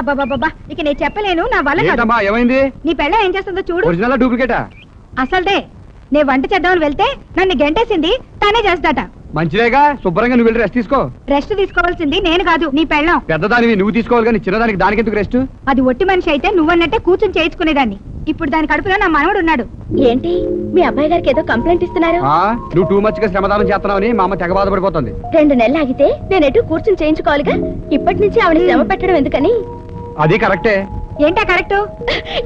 అబ్బాబాబా ఇక నేను చెప్పలేను నా వల్ల కాదు. ఏంటమ్మా ఏమైంది? నీ పెళ్ళ ఏం చేస్తుందో చూడు. ఒరిజినల్ డూప్లికేటా అసలుదే నే వంట చేద్దామని వెళ్తే నన్ను గంటేసింది తనే చేస్తాట మంచిదేగా? శుభ్రంగా నువ్వు వెళ్ళి రెస్ట్ తీసుకో. రెస్ట్ తీసుకోవాల్సింది నేను కాదు నీ పెళ్ళం. పెద్దదానివి నువ్వు తీసుకోవాలి కానీ చిన్నదానికి దానికి ఎందుకు రెస్ట్ అది ఒట్టి మనిషి అయితే నువ్వన్నట్టే కూర్చుని చేయించుకునేదాన్ని. ఇప్పుడు దాని కడుపులో నా మనవడు ఉన్నాడు. ఏంటి? మీ అబ్బాయి గారికి ఏదో కంప్లైంట్ ఇస్తున్నారు? ఆ, నువ్వు టూ మచ్గా శ్రమదానం చేస్తున్నావని మా అమ్మ తెగ బాధపడిపోతుంది. రెండు నెలలు ఆగితే నేను ఎటు కూర్చుని చేయించుకోవాలిగా? ఇప్పటి నుంచి ఆవిడ శ్రమ పెట్టడం ఎందుకని? అది కరెక్టే. ఏంటా కరెక్ట్?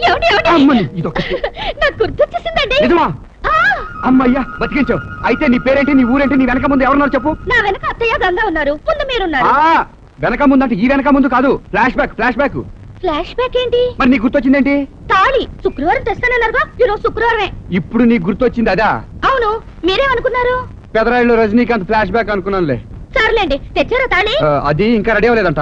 ఏమిటి, ఏమిటి? అమ్మని, ఇదొకటి. నాకు గుర్తొచ్చేసిందండి. నిజమా? ఆ, అమ్మయ్యా బతికించావు అయితే నీ పేరేంటి నీ ఊరేంటి నీ వెనక ముందు ఎవరున్నారు చెప్పు? నా వెనక అత్తయ్య గంగా ఉన్నారు. ముందు మీరున్నారు. ఆ! వెనక ముందు అంటే ఈ వెనక ముందు కాదు. Flash back flash back flash back ఏంటి? మరి నీకు గుర్తొచ్చిందేంటి? తాళి. శుక్రవారం తెస్తానన్నారుగా? ఈరోజు శుక్రవారమే. ఇప్పుడు నీకు గుర్తొచ్చింది అదా? అవును. మీరేమనుకున్నారు? పెదరాయిలో రజనీకాంత్ ఫ్లాష్ బ్యాక్ అనుకున్నానులే. సర్లేండి. తెచ్చారా తాళి? ఆ, అది ఇంకా రెడీ అవ్వలేదంట.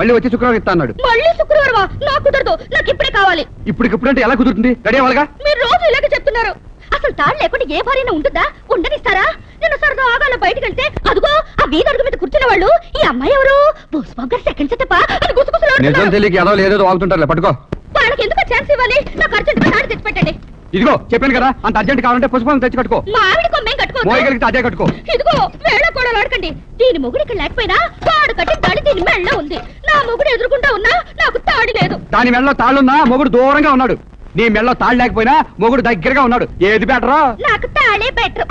మళ్ళీ వచ్చి శుక్రవారం ఇస్తా అన్నాడు. మళ్ళీ శుక్రవారమా? నాకు కుదరదు. నాకు ఇప్పుడే కావాలి. ఇప్పటికిప్పుడంటే ఎలా కుదురుతుంది? రెడీ అవ్వాలిగా? మీరు రోజు ఇలాగే చెప్తున్నారు. అసలు తాడు లేకుండా ఏ భార్యన ఉంటుందా? ఉండనిస్తారా? నేను సరదా ఆగాల బయటికి వెళ్తే అదిగో ఆ వీధి అడుగు మీద కూర్చున్న వాళ్ళు ఈ అమ్మాయి ఎవరు? పుష్పం గారు సెకండ్ సెటప్ అని నిజం గుసగుసలు తెలియక ఏదో లేదో వాగుతుంటారులే పట్టుకో. వాళ్ళకి ఎందుకు ఛాన్స్ ఇవ్వాలి? నాకు అర్జెంట్ తాడు తెచ్చి పెట్టండి ఇదిగో చెప్పాను కదా అంత అర్జెంట్ కావాలంటే పుష్పాలను తెచ్చి కట్టుకో మా ఆవిడ కొమ్మేం మోయగలిగితే అదే కట్టుకో. ఇదిగో వేళ కూడా ఆడకండి దీని మొగుడు ఇక్కడ లేకపోయినా తాడు కట్టి తాడి దీని మెళ్ళ ఉంది. నా మొగుడు ఎదురుకుంటా ఉన్నా నాకు తాడి లేదు. దాని మెళ్ళలో తాళ్ళున్నా మొగుడు దూరంగా ఉన్నాడు. నీ మెళ్ళలో తాళ్ళు లేకపోయినా మొగుడు దగ్గరగా ఉన్నాడు. ఏది బెటరా? నాకు తాళే బెటర్.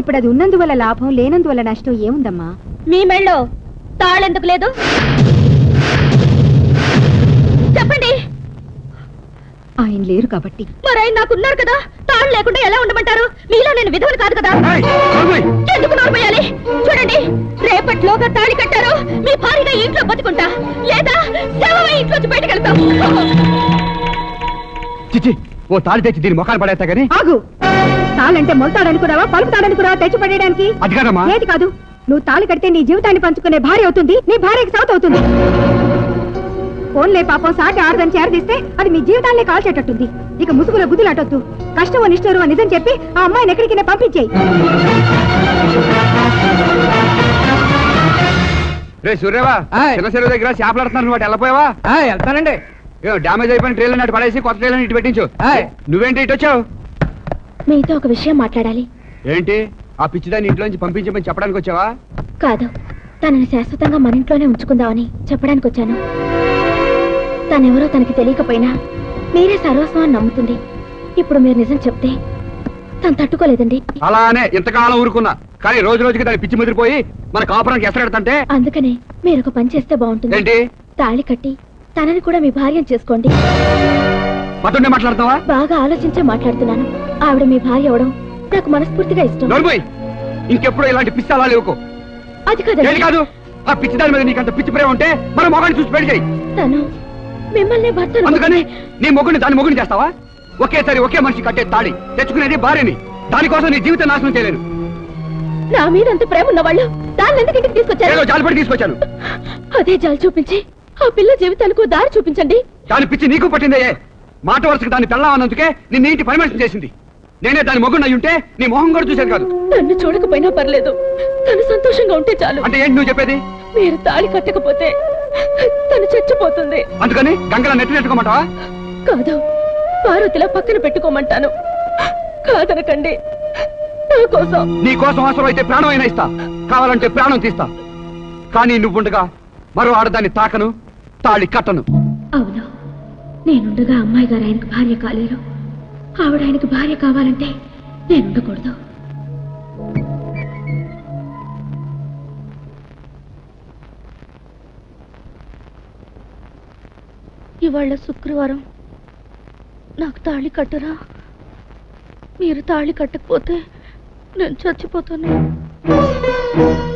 ఇప్పుడు అది ఉన్నందువల్ల లాభం లేనందువల్ల నష్టం ఏముందమ్మా? మీ మెళ్ళో తాళెందుకు లేదు? చెప్పండి. ఆయన లేరు కాబట్టి. మరి ఆయన నాకున్నారు కదా? తాళ్ళు లేకుండా ఎలా ఉండమంటారు? మీలో నేను విధవను కాదు కదా. ఎందుకు చూడండి రేపట్లోగా తాళి కట్టారు. మీ భార్యగా ఇంట్లో బతుకుంటా. లేదా శవమై ఇంట్లోంచి బయటకు వెళ్తాం. చిచి ఓ తాళి తెచ్చి దీని ముఖాన్ని పడేస్తా కానీ ఆగు. తాళంటే మొలతాడనుకున్నావా పలుకుతాడనుకున్నావా తెచ్చి పడేయడానికి అది కాదమ్మా. ఏది కాదు. నువ్వు తాళి కడితే నీ జీవితాన్ని పంచుకునే భార్య అవుతుంది నీ భార్యకి సౌత్ అవుతుంది. ఫోన్లే పాపం సాటి ఆడదని చేరదీస్తే అది మీ జీవితాన్ని కాల్చేటట్టుంది. ఇక ముసుగులో గుద్దులాటొద్దు కష్టం నిష్ఠూరు అని నిజం చెప్పి ఆ అమ్మాయిని ఎక్కడికి పంపించేయి. రే సూర్యవా ఆయ్. చిన్న చెరువు దగ్గర చేపలాడుతున్నారు వాటి వెళ్ళపోయావా? ఆ, వెళ్తానండి. ఏమో డ్యామేజ్ అయిపోయిన ట్రైలర్ నాటి పడేసి కొత్త ట్రైలర్ ఇటు పెట్టించు. ఆయ్. నువ్వేంటి ఇటు వచ్చావు? మీతో ఒక విషయం మాట్లాడాలి. ఏంటి? ఆ పిచ్చిదాన్ని ఇంట్లోంచి పంపించమని చెప్పడానికి వచ్చావా? కాదు. తనని శాశ్వతంగా మన ఇంట్లోనే ఉంచుకుందామని చెప్పడానికి వచ్చాను. తనెవరో తనకి తెలియకపోయినా మీరే సర్వస్వం అని నమ్ముతుంది. ఇప్పుడు మీరు నిజం చెప్తే తను తట్టుకోలేదండి. అలానే ఇంతకాలం ఊరుకున్నా. కానీ రోజు రోజుకి దాని పిచ్చి ముదిరిపోయి మన కాపురానికి ఎసరెడతంటే? అందుకనే మీరు ఒక పని చేస్తే బాగుంటుంది. ఏంటి? తాళి కట్టి తనని కూడా మీ భార్యను చేసుకోండి. పతుండే మాట్లాడుతావా బాగా ఆలోచించే మాట్లాడుతున్నాను. ఆవిడ మీ భార్య అవడం నాకు మనస్ఫూర్తిగా ఇష్టం. ఇంకెప్పుడు ఇలాంటి పిచ్చి అలా లేవుకో అది కదండి. కాదు? ఆ పిచ్చి దాని మీద నీకంత పిచ్చి ప్రేమ ఉంటే మన మొగాన్ని చూసి పెళ్ళి చేయి. తను మిమ్మల్ని భర్త అందుకని నీ మొగుడిని దాని మొగుడిని చేస్తావా? ఒకేసారి ఒకే మనిషి కట్టే తాడి తెచ్చుకునేది భార్యని. దానికోసం నీ జీవితం నాశనం చేయలేను. నా మీద అంత ప్రేమ ఉన్న వాళ్ళు దాన్ని ఎందుకు ఇంటికి తీసుకొచ్చారు? ఏదో జాలిపడి తీసుకొచ్చాను. అదే జాలి చూపించి ఆ పిల్ల జీవితానికి ఓ దారి చూపించండి. దాని పిచ్చి నీకు పట్టిందే మాట వరుసకు దాన్ని పెళ్ళామన్నందుకే నిన్ను ఇంటి పర్మిషన్ చేసింది. నేనే దాని మొగుడిని అయి ఉంటే నీ మొహం కూడా చూసేది కాదు. నన్ను చూడకపోయినా పర్లేదు. తను సంతోషంగా ఉంటే చాలు. అంటే ఏంటి నువ్వు చెప్పేది? మీరు తాళి కట్టకపోతే తను చచ్చిపోతుంది. అందుకని గంగల నెట్టి నెట్టుకోమంటావా కాదు. పార్వతిలా పక్కన పెట్టుకోమంటాను. కాదనకండి. నా కోసం. నీ కోసం అవసరం అయితే ప్రాణం అయినా ఇస్తా. కావాలంటే ప్రాణం తీస్తా. కానీ నువ్వుండగా మరో ఆడదాన్ని తాకను తాళి కట్టను. అవును. నేనుండగా అమ్మాయి గారు ఆయనకు భార్య కాలేరు. ఆవిడ ఆయనకు భార్య కావాలంటే నేను ఇవాళ శుక్రవారం. నాకు తాళి కట్టరా? మీరు తాళి కట్టకపోతే నేను చచ్చిపోతాను.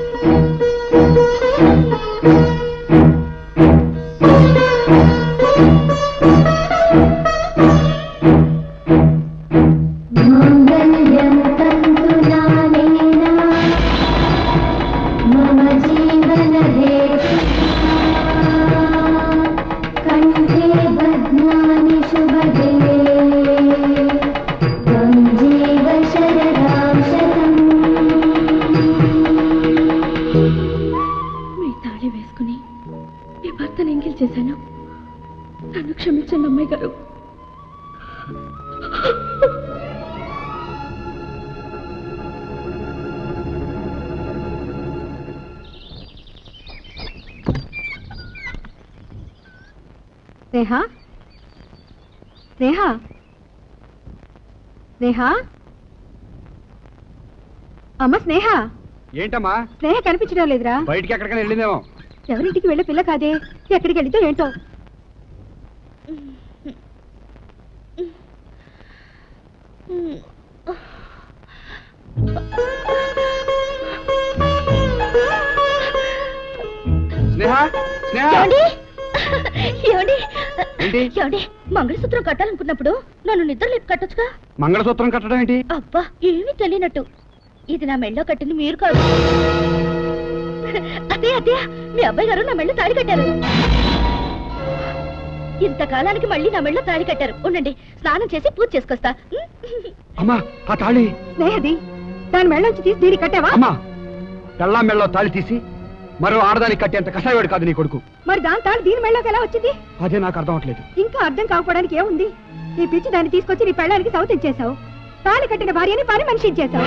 స్నేహ? స్నేహ? స్నేహ? అమ్మ స్నేహ? ఏంటమ్మా? స్నేహ కనిపించడం లేదురా. బయటికి ఎక్కడికైనా వెళ్ళిందేమో. ఎవరింటికి వెళ్ళే పిల్ల కాదే. ఎక్కడికి వెళితే ఏంటో. ఏంటి? ఏమండి మంగళసూత్రం కట్టాలనుకున్నప్పుడు నన్ను నిద్ర లేపు కట్టొచ్చుగా? మంగళసూత్రం కట్టడం ఏంటి? అబ్బా ఏమీ తెలియనట్టు. ఇది నా మెళ్ళో కట్టింది మీరు కాదు. అదే అదే మీ అబ్బాయి గారు నా మెళ్ళ తాళి కట్టారు. ఇంతకాలానికి మళ్ళీ నా మెళ్ళ తాళి కట్టారు. ఉండండి స్నానం చేసి పూజ చేసుకొస్తా. అమ్మా ఆ తాళి. స్నేహది దాని మెళ్ళొంచి తీసి దీనికి కట్టావా? అమ్మా పెళ్ళాం మెళ్ళలో తాళి తీసి మరో ఆడదానికి కట్టేంత కషాయవాడు కాదు నీ కొడుకు. మరి దాని దీని మెళ్ళకి ఎలా వచ్చింది? అదే నాకు అర్థం అవట్లేదు ఇంకా అర్థం కాకపోవడానికి ఏముంది? నీ పిచ్చి దాన్ని తీసుకొచ్చి నీ పెళ్ళానికి సౌతించేశావు తాళి కట్టిన భార్యని పని మనిషి ఇచ్చేశావు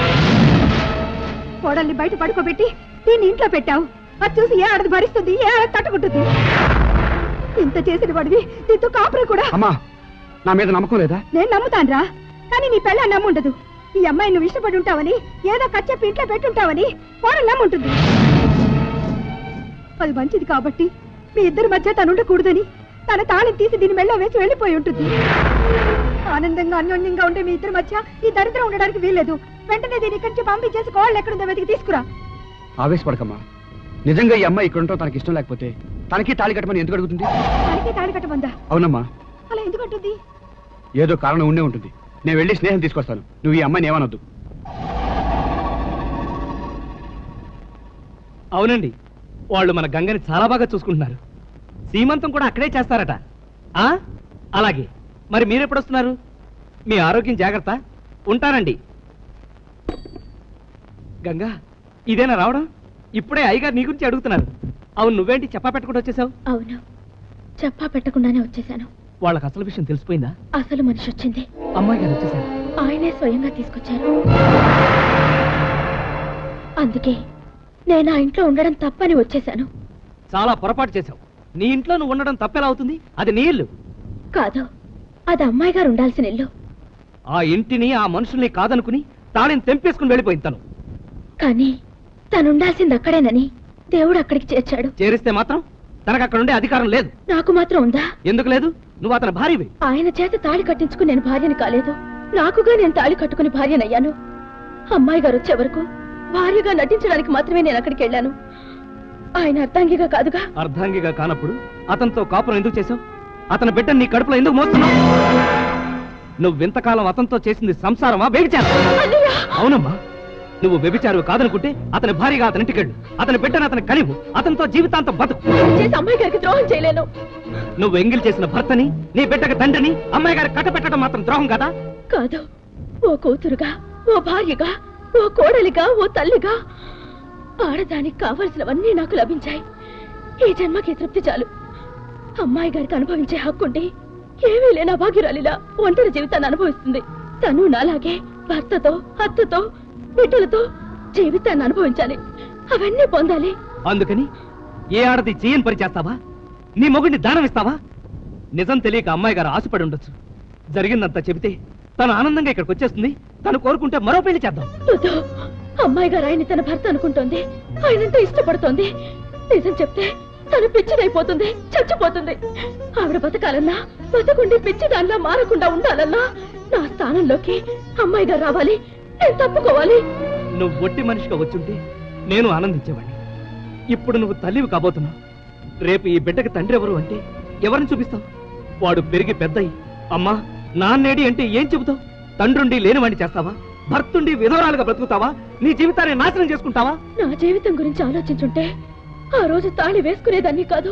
కోడల్ని బయట పడుకోబెట్టి దీన్ని ఇంట్లో పెట్టావు. అది చూసి ఏ ఆడది భరిస్తుంది ఏ ఆడది తట్టుకుంటుంది? ఇంత చేసిన వాడివి నీతో కాపురం కూడా. అమ్మా నా మీద నమ్మకం లేదా? నేను నమ్ముతానురా. కానీ నీ పెళ్ళ నమ్ముండదు. ఈ అమ్మాయి నువ్వు ఇష్టపడి ఉంటావని ఏదో కచ్చెప్పి ఇంట్లో పెట్టుంటావని కోడలు నమ్ముంటుంది. అది మంచిది కాబట్టి మీ ఇద్దరి మధ్య తను ఉండకూడదని తన తాళిని తీసి దీని మెళ్ళ వేసి వెళ్ళిపోయి ఉంటుంది. ఆనందంగా అన్యోన్యంగా ఉండే మీ ఇద్దరి మధ్య ఈ దరిద్రం ఉండడానికి వీల్లేదు. వెంటనే దీని ఇక్కడి నుంచి పంపించేసి కోళ్ళు ఎక్కడుందో వెతికి తీసుకురా. ఆవేశపడకమ్మా. నిజంగా ఈ అమ్మాయి ఇక్కడ ఉండటం తనకి ఇష్టం లేకపోతే తనకి తాళి కట్టమని ఎందుకు అడుగుతుంది? తనకే తాళి కట్టమందా? అవునమ్మా. అలా ఎందుకు అంటుంది? ఏదో కారణం ఉండే ఉంటుంది. నేను వెళ్ళి స్నేహం తీసుకొస్తాను. నువ్వు ఈ అమ్మాయిని ఏమనొద్దు. అవునండి. వాళ్ళు మన గంగని చాలా బాగా చూసుకుంటున్నారు. సీమంతం కూడా అక్కడే చేస్తారట. ఆ? అలాగే. మరి మీరెప్పుడు వస్తున్నారు మీ ఆరోగ్యం జాగ్రత్త. ఉంటానండి. గంగా ఇదేనా రావడం? ఇప్పుడే అయ్యగారు నీ గురించి అడుగుతున్నారు. అవును నువ్వేంటి చెప్పా పెట్టకుండా వచ్చేసావు అవును. చెప్పా పెట్టకుండానే వచ్చేసాను వాళ్ళకి అసలు విషయం తెలిసిపోయిందా? అసలు మనిషి వచ్చింది. అమ్మాయి గారు వచ్చేసారు ఆయనే స్వయంగా తీసుకొచ్చారు. అందుకే నేను ఆ ఇంట్లో ఉండడం తప్పని వచ్చేసాను చాలా పొరపాటు చేశావు. నీ ఇంట్లో నువ్వు ఉండడం తప్పెలా అవుతుంది? అది నీ ఇల్లు. కాదు అది అమ్మాయి గారు ఉండాల్సిన ఇల్లు. ఆ ఇంటిని ఆ మనుషుల్ని కాదనుకుని తాళిని తెంపేసుకుని వెళ్ళిపోయింది తను. కానీ తను ఉండాల్సింది అక్కడేనని దేవుడు అక్కడికి చేర్చాడు. చేరిస్తే మాత్రం తనకు అక్కడ ఉండే అధికారం లేదు. నాకు మాత్రం ఉందా? ఎందుకు లేదు? నువ్వు అతని భార్యవి. ఆయన చేత తాళి కట్టించుకుని నేను భార్యని కాలేదు. నాకుగా నేను తాళి కట్టుకుని భార్యనయ్యాను. అమ్మాయి గారు వచ్చే వరకు భార్యగా నటించడానికి మాత్రమే నేను అక్కడికి వెళ్ళాను. ఆయన అర్థాంగిగా కాదుగా? అర్ధాంగిగా కానప్పుడు అతనితో కాపురం ఎందుకు చేశావు? అతని బిడ్డని నీ కడుపులో ఎందుకు మోస్తున్నావు? నువ్వు ఇంతకాలం అతనితో చేసింది సంసారమా వ్యభిచారం అవునమ్మా. నువ్వు వ్యభిచారు కాదనుకుంటే అతని భార్యగా అతని ఇంటికెళ్ళు. అతని బిడ్డను అతని కనివు అతనితో జీవితాంతం బతుకు. చేసి అమ్మాయి గారికి ద్రోహం చేయలేను. నువ్వు ఎంగిల్ చేసిన భర్తని నీ బిడ్డకి తండ్రిని అమ్మాయి గారి కట్టపెట్టడం మాత్రం ద్రోహం కదా? కాదు. ఓ కూతురుగా ఓ భార్యగా ఓ కోడలిగా ఓ తల్లిగా ఆడదానికి కావలసినవన్నీ నాకు లభించాయి. ఈ జన్మకి తృప్తి చాలు. అమ్మాయి గారికి అనుభవించే హక్కుండి ఏమీ లేని అభాగ్యురాలిలా ఒంటరి జీవితాన్ని అనుభవిస్తుంది. తను నాలాగే భర్తతో అత్తతో బిడ్డలతో జీవితాన్ని అనుభవించాలి. అవన్నీ పొందాలి. అందుకని ఏ ఆడది చేయని పని చేస్తావా? నీ మొగుడిని దానం ఇస్తావా? నిజం తెలియక అమ్మాయి గారు ఆశపడి ఉండొచ్చు. జరిగిందంతా చెబితే తను ఆనందంగా ఇక్కడికి వచ్చేస్తుంది. తను కోరుకుంటే మరో పెళ్ళి చేద్దాం. అమ్మాయి గారు ఆయన తన భర్త అనుకుంటోంది. ఆయనంటే ఇష్టపడుతోంది. నిజం చెప్తే తను పిచ్చిదైపోతుంది చచ్చిపోతుంది. ఆవిడ బతకాలన్నా బతకుండి పిచ్చి దానిలా మారకుండా ఉండాలన్నా నా స్థానంలోకి అమ్మాయి గారు రావాలి. నేను తప్పుకోవాలి. నువ్వు ఒట్టి మనిషిగా వచ్చుంటే నేను ఆనందించేవాడిని ఇప్పుడు నువ్వు తల్లివి కాబోతున్నావు. రేపు ఈ బిడ్డకి తండ్రి ఎవరు అంటే ఎవరిని చూపిస్తావు? వాడు పెరిగి పెద్దయి. అమ్మా నాన్నేడి అంటే ఏం చెబుతావు? తండ్రుండి లేనివాడిని చేస్తావా? భర్తుండి విధవరాలుగా బ్రతుకుతావా? నీ జీవితాన్ని నాశనం చేసుకుంటావా? నా జీవితం గురించి ఆలోచించుంటే ఆ రోజు తాళి వేసుకునేదాన్ని కాదు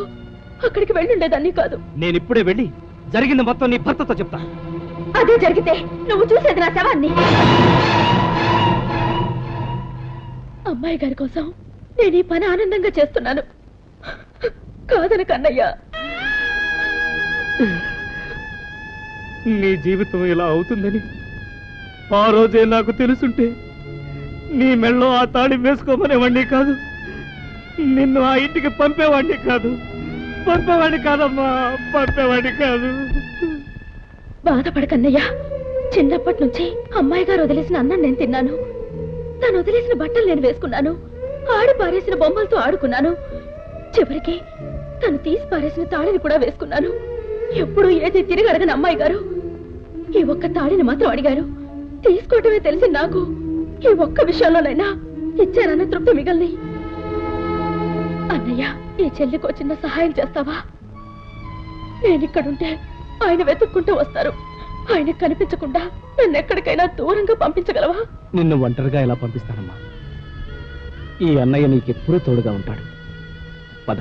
అక్కడికి వెళ్ళుండేదాన్ని కాదు. నేను ఇప్పుడే వెళ్ళి జరిగింది మొత్తం నీ భర్తతో చెప్తా. అదే జరిగితే నువ్వు చూసేది నా శవాన్ని? అమ్మాయి గారి కోసం నేను ఈ పని ఆనందంగా చేస్తున్నాను. కాదన కన్నయ్య. నీ జీవితం ఇలా అవుతుందని ఆ రోజే నాకు తెలుసుంటే నీ మెళ్ళో ఆ తాళి వేసుకోమనేవాడిని కాదు. నిన్ను ఆ ఇంటికి పంపేవాడిని కాదు. పంపేవాడిని కాదమ్మా పంపేవాడిని కాదు. బాధపడకన్నయ్యా. చిన్నప్పటి నుంచి అమ్మాయి గారు వదిలేసిన అన్నం నేను తిన్నాను. తను వదిలేసిన బట్టలు నేను వేసుకున్నాను. ఆడి పారేసిన బొమ్మలతో ఆడుకున్నాను. చివరికి తను తీసి పారేసిన తాళిని కూడా వేసుకున్నాను. ఎప్పుడు ఏది తిరిగి అడగని అమ్మాయి గారు ఈ ఒక్క తాళిని మాత్రం అడిగారు. తీసుకోవటమే తెలిసి నాకు ఈ ఒక్క విషయంలోనైనా ఇచ్చారన్న తృప్తి మిగల్ని అన్నయ్య ఈ చెల్లికో చిన్న సహాయం చేస్తావా? నేనిక్కడుంటే ఆయన వెతుక్కుంటూ వస్తారు. ఆయన కనిపించకుండా నన్ను ఎక్కడికైనా దూరంగా పంపించగలవా? నిన్ను ఒంటరిగా ఎలా పంపిస్తానమ్మా? ఈ అన్నయ్య నీకెప్పుడూ తోడుగా ఉంటాడు. పద.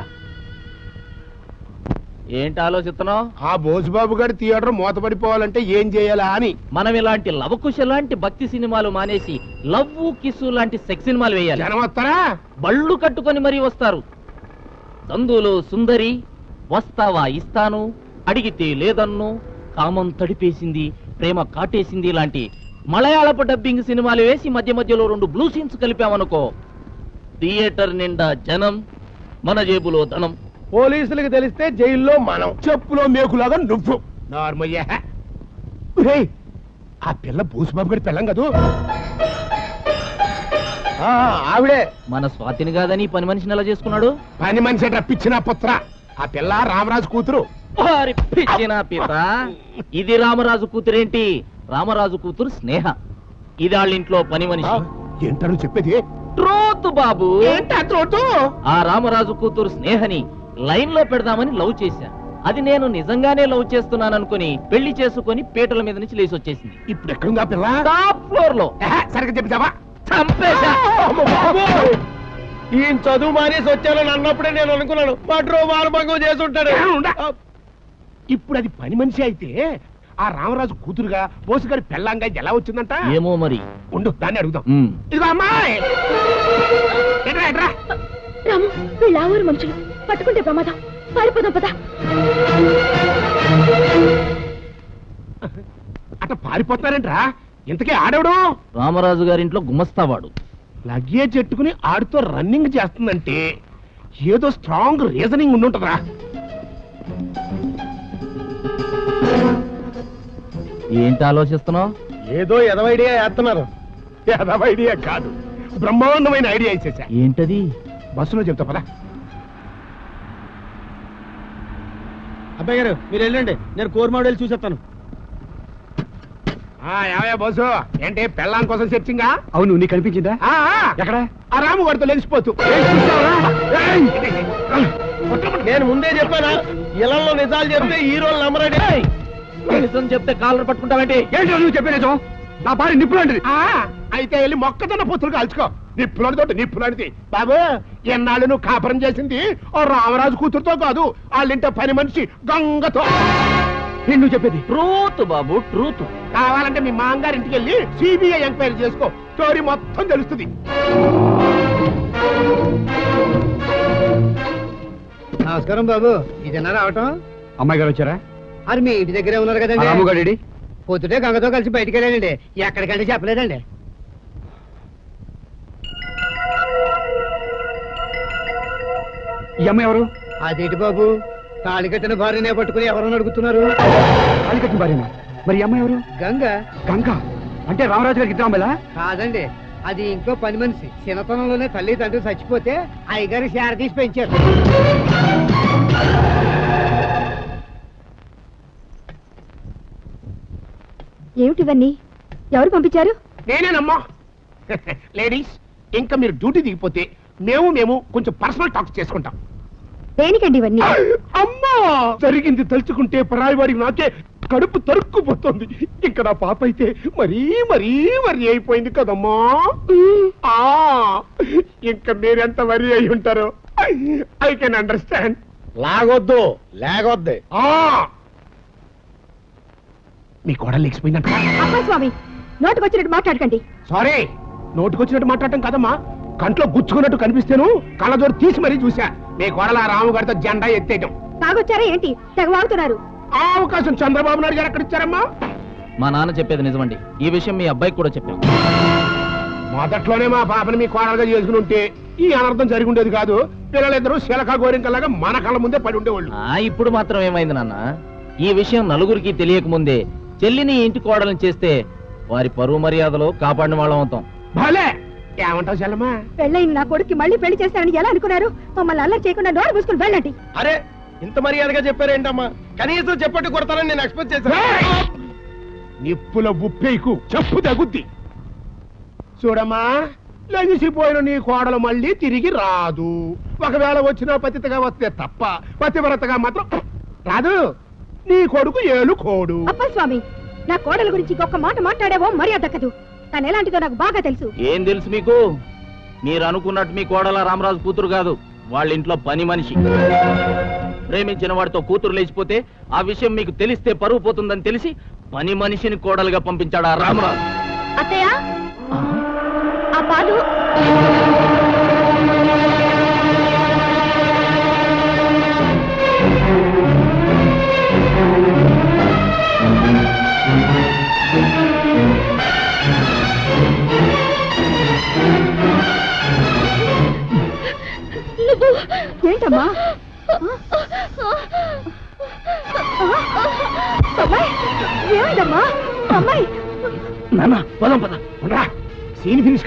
ఏంటి ఆలోచిస్తున్నావు? ఆ బోసుబాబు గారి థియేటర్ మూతపడిపోవాలంటే ఏం చేయాలా అని. మనం ఇలాంటి లవకుశ లాంటి భక్తి సినిమాలు మానేసి లవ్ కిస్సు లాంటి సెక్స్ సినిమాలు వేయాలి. జనం వస్తారా? బళ్ళు కట్టుకొని మరీ వస్తారు. సందులో సుందరి వస్తావా ఇస్తాను అడిగితే లేదన్ను కామం తడిపేసింది ప్రేమ కాటేసింది లాంటి మలయాళపు డబ్బింగ్ సినిమాలు వేసి మధ్య మధ్యలో రెండు బ్లూ సీన్స్ కలిపామనుకో థియేటర్ నిండా జనం మన జేబులో ధనం. పోలీసులకు తెలిస్తే జైల్లో మనం. చెప్పులో మేకులాగా నువ్వు. నార్మయ్య. ఆ పిల్ల బోసుబాబు గారి పిల్లం కదూ? ఆ, ఆవిడే. మన స్వాతిని కాదని పని మనిషిని ఎలా చేసుకున్నాడు? పని మనిషి రప్పించిన పుత్ర? ఆ పిల్ల రామరాజు కూతురు. పిచ్చిన పిత. ఇది రామరాజు కూతురేంటి? రామరాజు కూతురు స్నేహ. ఇది వాళ్ళ ఇంట్లో పని మనిషి. ఏంటారు చెప్పేది? ట్రోత్ బాబు. ఏంటా ఆ రామరాజు కూతురు స్నేహని లైన్లో పెడదామని లవ్ చేశా. అది నేను నిజంగానే లవ్ చేస్తున్నాను అనుకుని పెళ్ళి చేసుకొని పీటల మీద నుంచి లేచి వచ్చేసింది. ఇప్పుడు ఎక్కడుంది పిల్ల? టాప్ ఫ్లోర్లో సరిగ్గా చెప్తావా చంపేశా. ఈయన చదువు మానేసి వచ్చానని అన్నప్పుడే నేను అనుకున్నాను. పట్రో మానభంగం చేసి ఉంటాడు ఇప్పుడు అది పని మనిషి అయితే ఆ రామరాజు కూతురుగా బోసు గారి పెళ్ళంగా ఎలా వచ్చిందంట? ఏమో మరి. ఉండు దాన్ని అడుగుదాం. ఇదిగో అమ్మాయి! ఎట్రా ఎట్రా? రాము వీళ్ళ మనుషులు. పట్టుకుంటే ప్రమాదం. పారిపోదాం పదా. అట్ట పారిపోతున్నారేంట్రా ఇంతకీ ఆడవడు? రామరాజు గారింట్లో గుమస్తావాడు. లగేజ్ ఎట్టుకుని ఆడితో రన్నింగ్ చేస్తుందంటే ఏదో స్ట్రాంగ్ రీజనింగ్ ఉండుంటదా ఏంటి ఆలోచిస్తున్నావు? ఏదో ఎదవ ఐడియా వేస్తున్నారు. ఎదవ ఐడియా కాదు. బ్రహ్మాండమైన ఐడియా ఇచ్చేసా ఏంటది? బస్సులో చెప్తా పదా. అబ్బాయి గారు మీరు వెళ్ళండి. నేను కోర్ మోడల్ చూసేస్తాను. బస్సు ఏంటి పెళ్ళాం కోసం సెర్చింగా అవును నీకు కనిపించిందా. ఎక్కడ? ఆ రాము గారితో లేచిపోతూ నేను ముందే చెప్పానా? ఇళ్ళలో నిజాలు చెప్తే హీరోలు నమ్మరండి నిజం చెప్తే కాలర్ పట్టుకుంటావేంటి? ఏంటో నువ్వు చెప్పే నిజం? నా భార్య నిప్పు లాంటిది ఆ, అయితే వెళ్ళి మొక్కజొన్న పొత్తులు కాల్చుకో. నిప్పులాంటితో నిప్పులాంటిది బాబు ఎన్నాళ్ళు నువ్వు కాపురం చేసింది? ఓ రామరాజు కూతురుతో కాదు వాళ్ళింట పని మనిషి గంగతో. నువ్వు చెప్పేది. ట్రూత్ బాబు ట్రూత్. కావాలంటే మీ మామగారి ఇంటికి వెళ్ళి సిబిఐ ఎంక్వైరీ చేసుకో. స్టోరీ మొత్తం తెలుస్తుంది. నమస్కారం బాబు. ఇదేనా రావటం అమ్మాయి గారు వచ్చారా? అది మీ ఇంటి దగ్గరే ఉన్నారు కదండి. పొద్దుటే గంగతో కలిసి బయటికి వెళ్ళానండి. ఎక్కడికంటే చెప్పలేదండి. ఈ అమ్మాయి ఎవరు? అదేంటి బాబు? తాళి కట్టిన భార్యనే పట్టుకుని ఎవరని అడుగుతున్నారు? తాళి కట్టిన భార్యనా. మరి ఈ అమ్మాయి ఎవరు? గంగ. గంగ? అంటే రామరాజు గారికి ఇద్దరు అమ్మాయిలా? కాదండి. అది ఇంకో పని మనిషి. చిన్నతనంలోనే తల్లి తండ్రి చచ్చిపోతే అయ్యగారి శార తీసి పెంచారు. ఏమిటివన్నీ ఎవరు పంపించారు? నేనేనమ్మా. లేడీస్ ఇంకా మీరు డ్యూటీ దిగిపోతే మేము మేము కొంచెం పర్సనల్ టాక్స్ చేసుకుంటాం. దేనికండి ఇవన్నీ? అమ్మా! జరిగింది తలుచుకుంటే పరాయి వాడికి నాకే కడుపు తరుక్కుపోతుంది. ఇంకా నా పాప అయితే మరీ మరీ మరీ అయిపోయింది కదమ్మా. ఆ ఇంకా మీరెంత వరి అయి ఉంటారో? ఐ కెన్ అండర్స్టాండ్ లాగొద్దు లేగొద్దు. మీ కోడలు లేచిపోయిందంట. అబ్బా స్వామి నోటుకొచ్చినట్టు మాట్లాడకండి. సారీ నోటుకొచ్చినట్టు మాట్లాడటం కదమ్మా. కంట్లో గుచ్చుకున్నట్టు కనిపిస్తేను కళ్ళజోడు తీసి మరీ చూసా మీ కోడల రాముగారితో జెండా ఎత్తేయటం. తాగొచ్చారా ఏంటి? తెగ వాగుతున్నారు. ఆ అవకాశం చంద్రబాబు నాయుడు గారు ఎక్కడ ఇచ్చారమ్మా మా నాన్న చెప్పేది నిజమండి. ఈ విషయం మీ అబ్బాయికి కూడా చెప్పాం. మొదట్లోనే మా పాపని మీ కోడలుగా చేసుకుని ఉంటే ఈ అనర్థం జరిగి ఉండేది కాదు. పిల్లలిద్దరూ శిలక గోరింకలాగా మన కళ్ళ ముందే పడి ఉండేవాళ్ళు. ఆ ఇప్పుడు మాత్రం ఏమైంది నాన్న? ఈ విషయం నలుగురికి తెలియక ముందే చెల్లిని ఇంటి కోడలను చేస్తే వారి పరువు మర్యాదలు కాపాడిన వాళ్ళం అవుతాం. భలే! ఏమంటావు చెల్లమ్మా పెళ్ళైన నా కొడుక్కి మళ్ళీ పెళ్ళి చేస్తారని ఎలా అనుకున్నారు? మమ్మల్ని అల్లరి చేయకుండా నోరు మూసుకుని వెళ్ళండి. అరే ఇంత మర్యాదగా చెప్పారేంటమ్మా? కనీసం చెప్పట్టు కొడతానని నేను ఎక్స్పెక్ట్ చేశాను. నిప్పుల ఉప్పేకు చెప్పు తగుద్ది. చూడమ్మా లగిసిపోయిన నీ కోడలు మళ్ళీ తిరిగి రాదు. ఒకవేళ వచ్చినా పతితగా వస్తే తప్ప పతివ్రతగా మాత్రం రాదు. నీ కొడుకు ఏలు కోడు అప్పస్వామి నా కోడల గురించి ఇంకొక మాట మాట్లాడేవో మర్యాద దక్కదు తను ఎలాంటిదో నాకు బాగా తెలుసు. ఏం తెలుసు మీకు? మీరు అనుకున్నట్టు మీ కోడల రామరాజు కూతురు కాదు వాళ్ళ ఇంట్లో పని మనిషి. ప్రేమించిన వాడితో కూతురు లేచిపోతే ఆ విషయం మీకు తెలిస్తే పరువు పోతుందని తెలిసి పని మనిషిని కోడలుగా పంపించాడు ఆ రామరాజు. అత్తయ్య ఆ పాలు.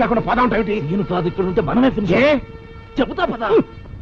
కాకుండా పోదా ఉంటాయి నేను కాదు ఇక్కడ ఉంటే మనమే ఫినిష్ చెబుతా పద.